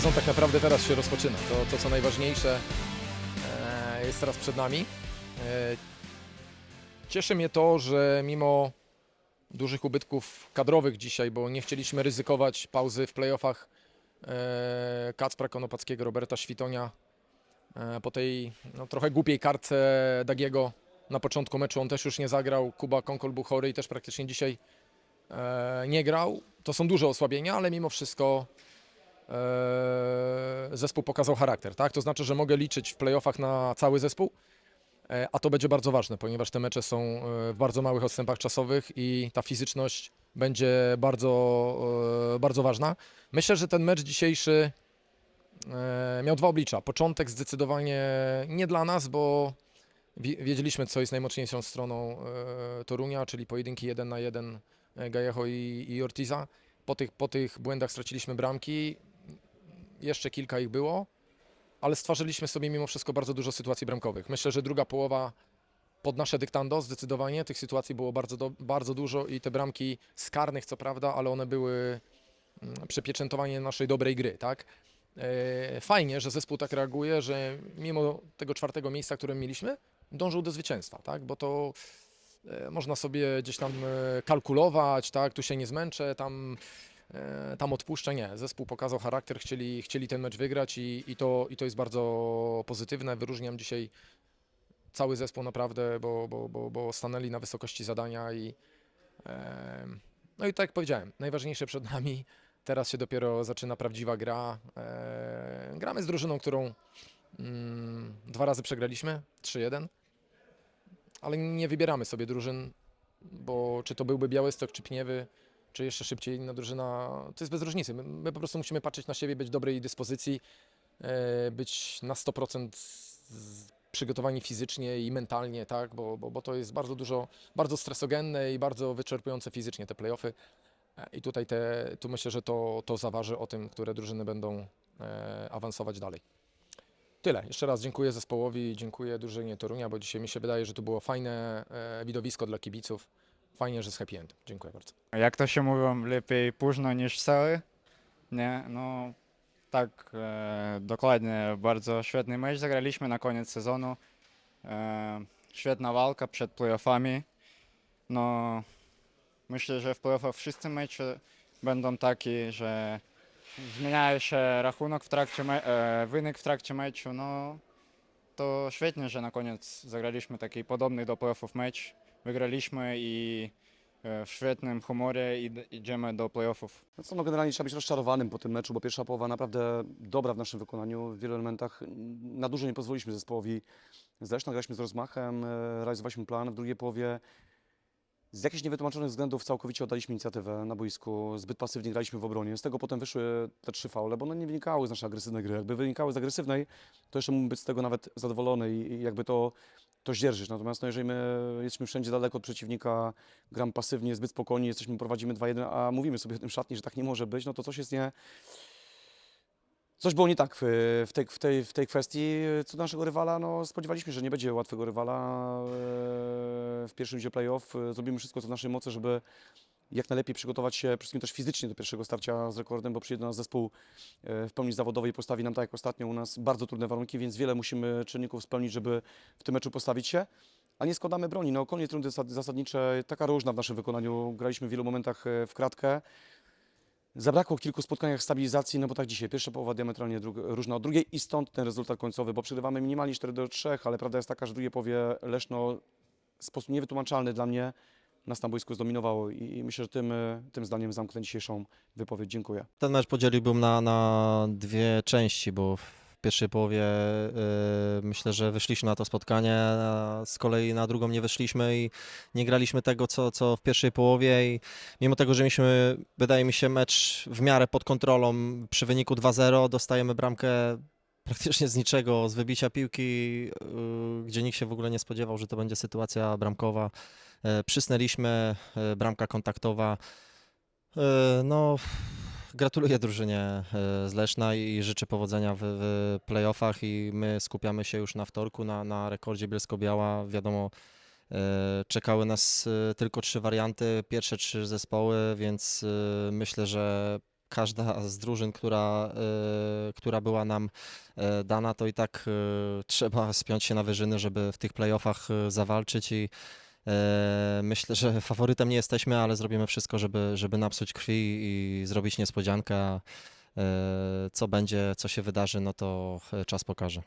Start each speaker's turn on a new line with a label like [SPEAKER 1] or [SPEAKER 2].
[SPEAKER 1] sezon tak naprawdę teraz się rozpoczyna. To, to co najważniejsze e, jest teraz przed nami. E, cieszy mnie to, że mimo dużych ubytków kadrowych dzisiaj, bo nie chcieliśmy ryzykować pauzy w playoffach e, Kacpra Konopackiego, Roberta Świtonia, po tej no, trochę głupiej kartce Dagiego na początku meczu on też już nie zagrał, Kuba Konkol był chory i też praktycznie dzisiaj nie grał. To są duże osłabienia, ale mimo wszystko zespół pokazał charakter, tak? To znaczy, że mogę liczyć w playoffach na cały zespół, e, a to będzie bardzo ważne, ponieważ te mecze są e, w bardzo małych odstępach czasowych i ta fizyczność będzie bardzo, e, bardzo ważna. Myślę, że ten mecz dzisiejszy e, miał dwa oblicza. Początek zdecydowanie nie dla nas, bo wi- wiedzieliśmy, co jest najmocniejszą stroną e, Torunia, czyli pojedynki jeden na jeden e, Gajecho i, i Ortiza. Po tych, po tych błędach straciliśmy bramki, jeszcze kilka ich było, ale stworzyliśmy sobie mimo wszystko bardzo dużo sytuacji bramkowych. Myślę, że druga połowa pod nasze dyktando zdecydowanie tych sytuacji było bardzo, do, bardzo dużo i te bramki z karnych co prawda, ale one były mm, przypieczętowanie naszej dobrej gry, tak? E, Fajnie, że zespół tak reaguje, że mimo tego czwartego miejsca, które mieliśmy, dążył do zwycięstwa, tak? Bo to e, można sobie gdzieś tam e, kalkulować, tak? Tu się nie zmęczę, tam, tam odpuszczę. Nie, zespół pokazał charakter, chcieli, chcieli ten mecz wygrać i, i, to, i to jest bardzo pozytywne. Wyróżniam dzisiaj cały zespół naprawdę, bo, bo, bo, bo stanęli na wysokości zadania i em, no i tak jak powiedziałem, najważniejsze przed nami. Teraz się dopiero zaczyna prawdziwa gra. E, gramy z drużyną, którą mm, dwa razy przegraliśmy, 3-1, ale nie wybieramy sobie drużyn, bo czy to byłby Białystok, czy Pniewy, czy jeszcze szybciej inna drużyna, to jest bez różnicy. My, my po prostu musimy patrzeć na siebie, być dobrej dyspozycji, e, być na 100% z- przygotowani fizycznie i mentalnie, tak, bo, bo, bo to jest bardzo dużo, bardzo stresogenne i bardzo wyczerpujące fizycznie te playoffy. E, I tutaj te, tu myślę, że to, to zaważy o tym, które drużyny będą e, awansować dalej. Tyle. Jeszcze raz dziękuję zespołowi, dziękuję drużynie Torunia, bo dzisiaj mi się wydaje, że to było fajne e, widowisko dla kibiców. Fajnie, że z happy end. Dziękuję bardzo.
[SPEAKER 2] Jak to się mówią, lepiej późno niż cały. Nie, no tak, e, dokładnie, bardzo świetny mecz zagraliśmy na koniec sezonu. E, świetna walka przed playoffami. No, myślę, że w playoffach wszyscy mecze będą takie, że zmieniaje się rachunek w trakcie, me- e, wynik w trakcie meczu. No, to świetnie, że na koniec zagraliśmy taki podobny do playoffów mecz. Wygraliśmy i e, w świetnym humorze idziemy do playoffów.
[SPEAKER 3] No co, no generalnie trzeba być rozczarowanym po tym meczu, bo pierwsza połowa naprawdę dobra w naszym wykonaniu. W wielu elementach na dużo nie pozwoliliśmy zespołowi. Zresztą graliśmy z rozmachem, e, realizowaliśmy plan. W drugiej połowie z jakichś niewytłumaczonych względów całkowicie oddaliśmy inicjatywę na boisku. Zbyt pasywnie graliśmy w obronie. Z tego potem wyszły te trzy faule, bo one nie wynikały z naszej agresywnej gry. Jakby wynikały z agresywnej, to jeszcze mógłbym być z tego nawet zadowolony i jakby to, to zdzierżyć. Natomiast no, jeżeli my jesteśmy wszędzie daleko od przeciwnika, gram pasywnie, zbyt spokojnie, jesteśmy, prowadzimy 2-1, a mówimy sobie o tym szatni, że tak nie może być, no to coś jest nie... Coś było nie tak w, w, tej, w, tej, w tej kwestii. Co do naszego rywala, no spodziewaliśmy się, że nie będzie łatwego rywala e, w pierwszym gdzie playoff. E, Zrobimy wszystko, co w naszej mocy, żeby jak najlepiej przygotować się, przede wszystkim też fizycznie do pierwszego starcia z rekordem, bo przyjedzie do nas zespół e, w pełni zawodowej i postawi nam tak jak ostatnio u nas bardzo trudne warunki, więc wiele musimy czynników spełnić, żeby w tym meczu postawić się. A nie składamy broni. No, koniec rundy zasad- zasadnicze, taka różna w naszym wykonaniu. Graliśmy w wielu momentach e, w kratkę. Zabrakło w kilku spotkaniach stabilizacji, no bo tak dzisiaj, pierwsza połowa diametralnie różna od drugiej i stąd ten rezultat końcowy, bo przegrywamy minimalnie 4 do 3, ale prawda jest taka, że w drugiej połowie Leszno w sposób niewytłumaczalny dla mnie na boisku zdominowało i, myślę, że tym, e, tym zdaniem zamknę dzisiejszą wypowiedź. Dziękuję.
[SPEAKER 4] Ten mecz podzieliłbym na, na dwie części, bo w pierwszej połowie y, myślę, że wyszliśmy na to spotkanie, a z kolei na drugą nie wyszliśmy i nie graliśmy tego, co, co w pierwszej połowie i mimo tego, że mieliśmy, wydaje mi się, mecz w miarę pod kontrolą przy wyniku 2-0, dostajemy bramkę praktycznie z niczego, z wybicia piłki, y, gdzie nikt się w ogóle nie spodziewał, że to będzie sytuacja bramkowa. Y, Przysnęliśmy, y, bramka kontaktowa. Y, No, gratuluję drużynie e, z Leszna i życzę powodzenia w, w playoffach i my skupiamy się już na wtorku, na, na rekordzie Bielsko-Biała. Wiadomo, e, czekały nas e, tylko trzy warianty, pierwsze trzy zespoły, więc e, myślę, że każda z drużyn, która, e, która była nam e, dana, to i tak e, trzeba spiąć się na wyżyny, żeby w tych playoffach e, zawalczyć i e, myślę, że faworytem nie jesteśmy, ale zrobimy wszystko, żeby, żeby napsuć krwi i zrobić niespodziankę. e, Co będzie, co się wydarzy, no to e, czas pokaże.